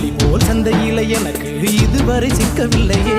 கிளி போல் சந்தையில எனக்கு இதுவரை சிக்கவில்லையே.